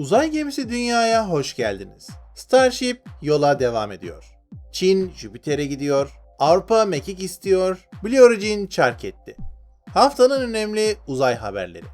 Uzay gemisi dünyaya hoş geldiniz. Starship yola devam ediyor. Çin Jüpiter'e gidiyor. Avrupa mekik istiyor. Blue Origin çark etti. Haftanın önemli uzay haberleri.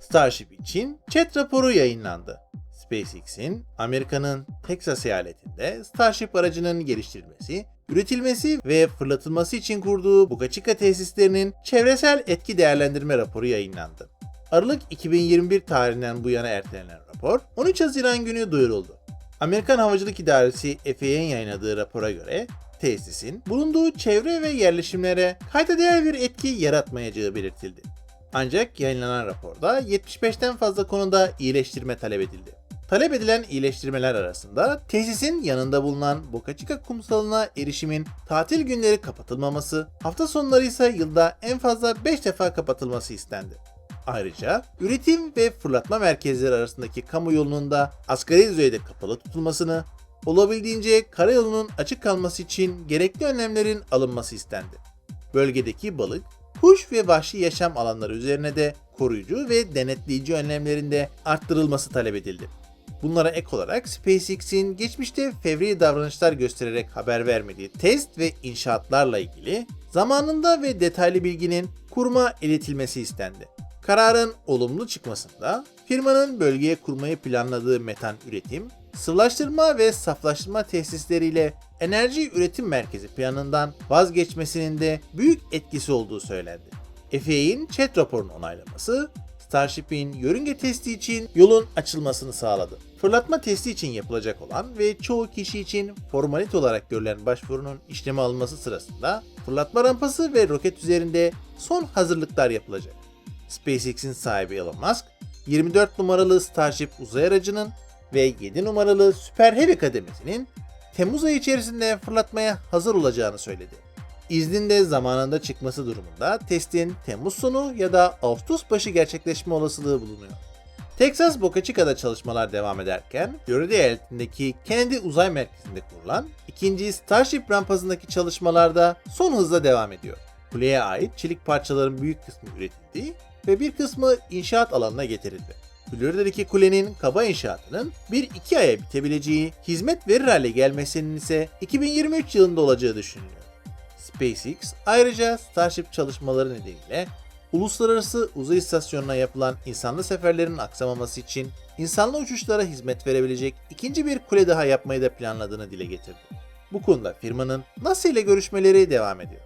Starship için chat raporu yayınlandı. SpaceX'in Amerika'nın Texas eyaletinde Starship aracının geliştirilmesi, üretilmesi ve fırlatılması için kurduğu Chica tesislerinin çevresel etki değerlendirme raporu yayınlandı. Aralık 2021 tarihinden bu yana ertelenen rapor 13 Haziran günü duyuruldu. Amerikan Havacılık İdaresi FAA'nin yayınladığı rapora göre tesisin bulunduğu çevre ve yerleşimlere kayda değer bir etki yaratmayacağı belirtildi. Ancak yayınlanan raporda 75'ten fazla konuda iyileştirme talep edildi. Talep edilen iyileştirmeler arasında tesisin yanında bulunan Boca Chica kumsalına erişimin tatil günleri kapatılmaması, hafta sonları ise yılda en fazla 5 defa kapatılması istendi. Ayrıca üretim ve fırlatma merkezleri arasındaki kamu yolunun da asgari düzeyde kapalı tutulmasını, olabildiğince karayolunun açık kalması için gerekli önlemlerin alınması istendi. Bölgedeki balık, kuş ve vahşi yaşam alanları üzerine de koruyucu ve denetleyici önlemlerin de arttırılması talep edildi. Bunlara ek olarak SpaceX'in geçmişte fevri davranışlar göstererek haber vermediği test ve inşaatlarla ilgili zamanında ve detaylı bilginin kuruma iletilmesi istendi. Kararın olumlu çıkmasında firmanın bölgeye kurmayı planladığı metan üretim, sıvılaştırma ve saflaştırma tesisleriyle enerji üretim merkezi planından vazgeçmesinin de büyük etkisi olduğu söylendi. FAA'nin chat raporunu onaylaması, Starship'in yörünge testi için yolun açılmasını sağladı. Fırlatma testi için yapılacak olan ve çoğu kişi için formalite olarak görülen başvurunun işleme alınması sırasında fırlatma rampası ve roket üzerinde son hazırlıklar yapılacak. SpaceX'in sahibi Elon Musk, 24 numaralı Starship uzay aracının ve 7 numaralı Super Heavy kademesinin Temmuz ayı içerisinde fırlatmaya hazır olacağını söyledi. İznin de zamanında çıkması durumunda testin Temmuz sonu ya da Ağustos başı gerçekleşme olasılığı bulunuyor. Texas Boca Chica'da çalışmalar devam ederken, Florida eyaletindeki Kennedy Uzay Merkezi'nde kurulan ikinci Starship rampasındaki çalışmalarda son hızla devam ediyor. Kuleye ait çelik parçaların büyük kısmı üretildi ve bir kısmı inşaat alanına getirildi. Florida'daki kulenin kaba inşaatının 1-2 aya bitebileceği, hizmet verir hale gelmesinin ise 2023 yılında olacağı düşünülüyor. SpaceX ayrıca Starship çalışmaları nedeniyle uluslararası uzay istasyonuna yapılan insanlı seferlerin aksamaması için insanlı uçuşlara hizmet verebilecek ikinci bir kule daha yapmayı da planladığını dile getirdi. Bu konuda firmanın NASA ile görüşmeleri devam ediyor.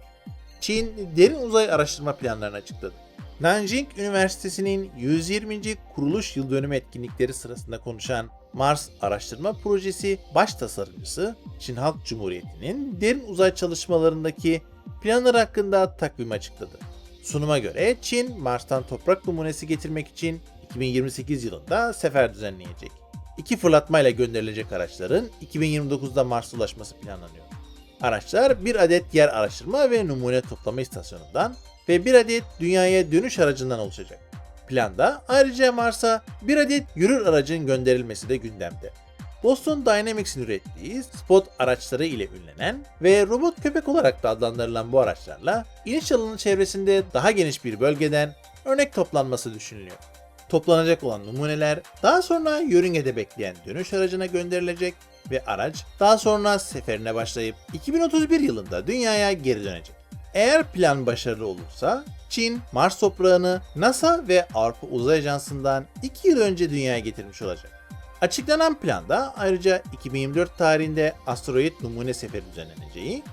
Çin derin uzay araştırma planlarını açıkladı. Nanjing Üniversitesi'nin 120. kuruluş yıl dönümü etkinlikleri sırasında konuşan Mars Araştırma Projesi baş tasarımcısı Çin Halk Cumhuriyeti'nin derin uzay çalışmalarındaki planlar hakkında takvim açıkladı. Sunuma göre Çin Mars'tan toprak numunesi getirmek için 2028 yılında sefer düzenleyecek. İki fırlatmayla gönderilecek araçların 2029'da Mars'a ulaşması planlanıyor. Araçlar bir adet yer araştırma ve numune toplama istasyonundan ve bir adet dünyaya dönüş aracından oluşacak. Planda ayrıca Mars'a bir adet yürür aracın gönderilmesi de gündemde. Boston Dynamics'in ürettiği Spot araçları ile ünlenen ve robot köpek olarak da adlandırılan bu araçlarla iniş alanı çevresinde daha geniş bir bölgeden örnek toplanması düşünülüyor. Toplanacak olan numuneler daha sonra yörüngede bekleyen dönüş aracına gönderilecek ve araç daha sonra seferine başlayıp 2031 yılında dünyaya geri dönecek. Eğer plan başarılı olursa Çin Mars toprağını NASA ve Avrupa Uzay Ajansı'ndan 2 yıl önce dünyaya getirmiş olacak. Açıklanan planda ayrıca 2024 tarihinde asteroid numune seferi düzenleneceği,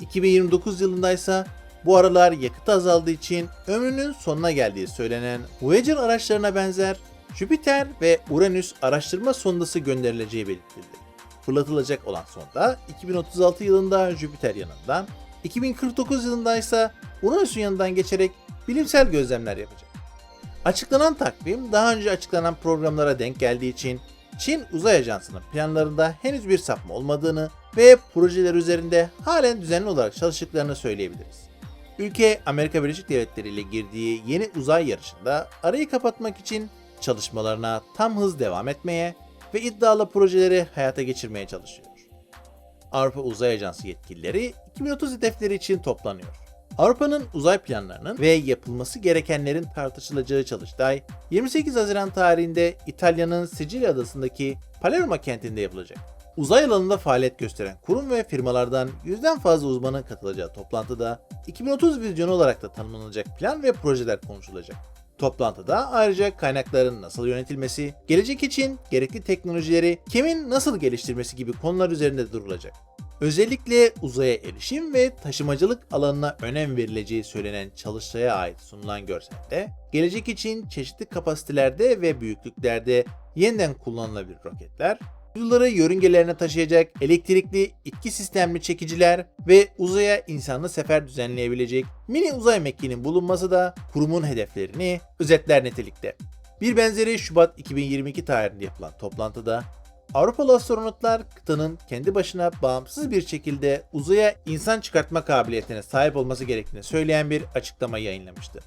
2029 yılında ise bu aralar yakıt azaldığı için ömrünün sonuna geldiği söylenen Voyager araçlarına benzer Jüpiter ve Uranüs araştırma sondası gönderileceği belirtildi. Fırlatılacak olan sonda 2036 yılında Jüpiter yanından, 2049 yılında ise Uranüs'ün yanından geçerek bilimsel gözlemler yapacak. Açıklanan takvim daha önce açıklanan programlara denk geldiği için Çin Uzay Ajansı'nın planlarında henüz bir sapma olmadığını ve projeler üzerinde halen düzenli olarak çalıştıklarını söyleyebiliriz. Ülke Amerika Birleşik Devletleri ile girdiği yeni uzay yarışında arayı kapatmak için çalışmalarına tam hız devam etmeye ve iddialı projeleri hayata geçirmeye çalışıyor. Avrupa Uzay Ajansı yetkilileri 2030 hedefleri için toplanıyor. Avrupa'nın uzay planlarının ve yapılması gerekenlerin tartışılacağı çalıştay 28 Haziran tarihinde İtalya'nın Sicilya adasındaki Palermo kentinde yapılacak. Uzay alanında faaliyet gösteren kurum ve firmalardan yüzden fazla uzmanın katılacağı toplantıda 2030 vizyonu olarak da tanımlanacak plan ve projeler konuşulacak. Toplantıda ayrıca kaynakların nasıl yönetilmesi, gelecek için gerekli teknolojileri kimin nasıl geliştirmesi gibi konular üzerinde durulacak. Özellikle uzaya erişim ve taşımacılık alanına önem verileceği söylenen çalıştaya ait sunulan görselde, gelecek için çeşitli kapasitelerde ve büyüklüklerde yeniden kullanılabilir roketler, uyduları yörüngelerine taşıyacak elektrikli itki sistemli çekiciler ve uzaya insanlı sefer düzenleyebilecek mini uzay mekiğinin bulunması da kurumun hedeflerini özetler nitelikte. Bir benzeri Şubat 2022 tarihinde yapılan toplantıda Avrupalı astronotlar kıtanın kendi başına bağımsız bir şekilde uzaya insan çıkartma kabiliyetine sahip olması gerektiğini söyleyen bir açıklama yayınlamıştı.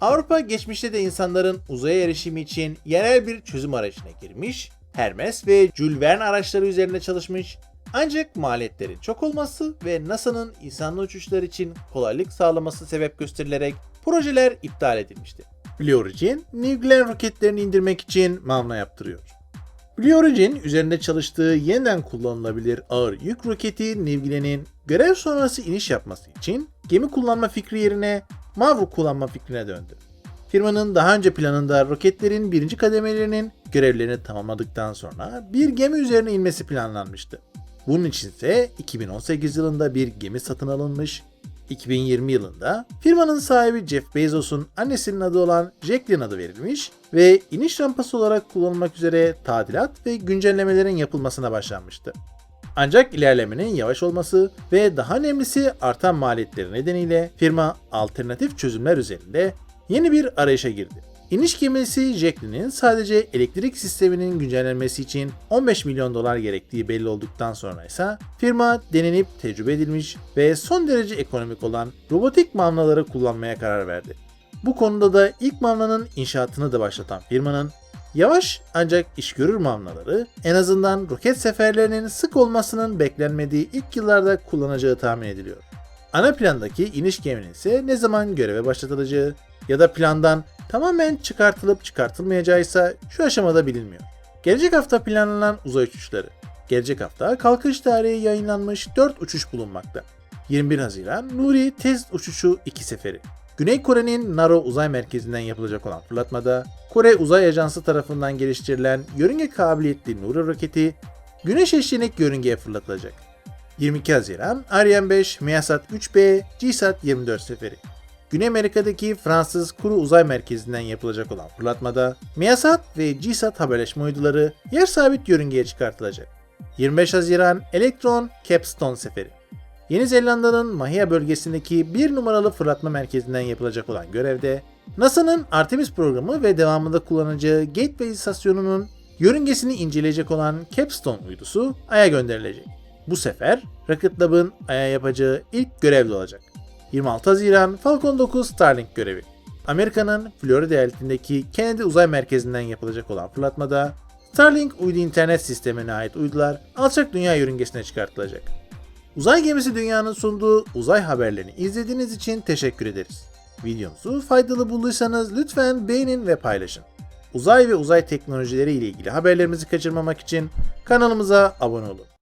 Avrupa geçmişte de insanların uzaya erişimi için yerel bir çözüm arayışına girmiş, Hermes ve Jules Verne araçları üzerinde çalışmış ancak maliyetlerin çok olması ve NASA'nın insanlı uçuşlar için kolaylık sağlaması sebep gösterilerek projeler iptal edilmişti. Blue Origin, New Glenn roketlerini indirmek için Mavna yaptırıyor. Blue Origin üzerinde çalıştığı yeniden kullanılabilir ağır yük roketi New Glenn'in görev sonrası iniş yapması için gemi kullanma fikri yerine Mavru kullanma fikrine döndü. Firmanın daha önce planında roketlerin birinci kademelerinin görevlerini tamamladıktan sonra bir gemi üzerine inmesi planlanmıştı. Bunun için ise 2018 yılında bir gemi satın alınmış 2020 yılında firmanın sahibi Jeff Bezos'un annesinin adı olan Jacqueline adı verilmiş ve iniş rampası olarak kullanılmak üzere tadilat ve güncellemelerin yapılmasına başlanmıştı. Ancak ilerlemenin yavaş olması ve daha önemlisi artan maliyetleri nedeniyle firma alternatif çözümler üzerinde yeni bir arayışa girdi. İniş gemisi Jacqueline'in sadece elektrik sisteminin güncellenmesi için 15 milyon dolar gerektiği belli olduktan sonra ise firma denenip tecrübe edilmiş ve son derece ekonomik olan robotik mamlaları kullanmaya karar verdi. Bu konuda da ilk mamlanın inşaatını da başlatan firmanın yavaş ancak iş görür mamlaları en azından roket seferlerinin sık olmasının beklenmediği ilk yıllarda kullanacağı tahmin ediliyor. Ana plandaki iniş geminin ise ne zaman göreve başlatılacağı ya da plandan tamamen çıkartılıp çıkartılmayacağı ise şu aşamada bilinmiyor. Gelecek hafta planlanan uzay uçuşları. Gelecek hafta kalkış tarihi yayınlanmış 4 uçuş bulunmakta. 21 Haziran Nuri test uçuşu 2 seferi. Güney Kore'nin Naro Uzay Merkezi'nden yapılacak olan fırlatmada, Kore Uzay Ajansı tarafından geliştirilen yörünge kabiliyetli Nuri roketi Güneş eşlenik yörüngeye fırlatılacak. 22 Haziran Ariane 5 Measat 3B GSAT 24 seferi. Güney Amerika'daki Fransız Kuru Uzay Merkezi'nden yapılacak olan fırlatmada Measat ve GSAT haberleşme uyduları yer sabit yörüngeye çıkartılacak. 25 Haziran Electron Capstone seferi. Yeni Zelanda'nın Mahia bölgesindeki bir numaralı fırlatma merkezinden yapılacak olan görevde NASA'nın Artemis programı ve devamında kullanacağı Gateway istasyonunun yörüngesini inceleyecek olan Capstone uydusu Ay'a gönderilecek. Bu sefer Rocket Lab'ın Ay'a yapacağı ilk görevli olacak. 26 Haziran Falcon 9 Starlink görevi. Amerika'nın Florida eyaletindeki Kennedy Uzay Merkezi'nden yapılacak olan fırlatmada Starlink uydu internet sistemine ait uydular alçak dünya yörüngesine çıkartılacak. Uzay gemisi dünyanın sunduğu uzay haberlerini izlediğiniz için teşekkür ederiz. Videomuzu faydalı bulduysanız lütfen beğenin ve paylaşın. Uzay ve uzay teknolojileri ile ilgili haberlerimizi kaçırmamak için kanalımıza abone olun.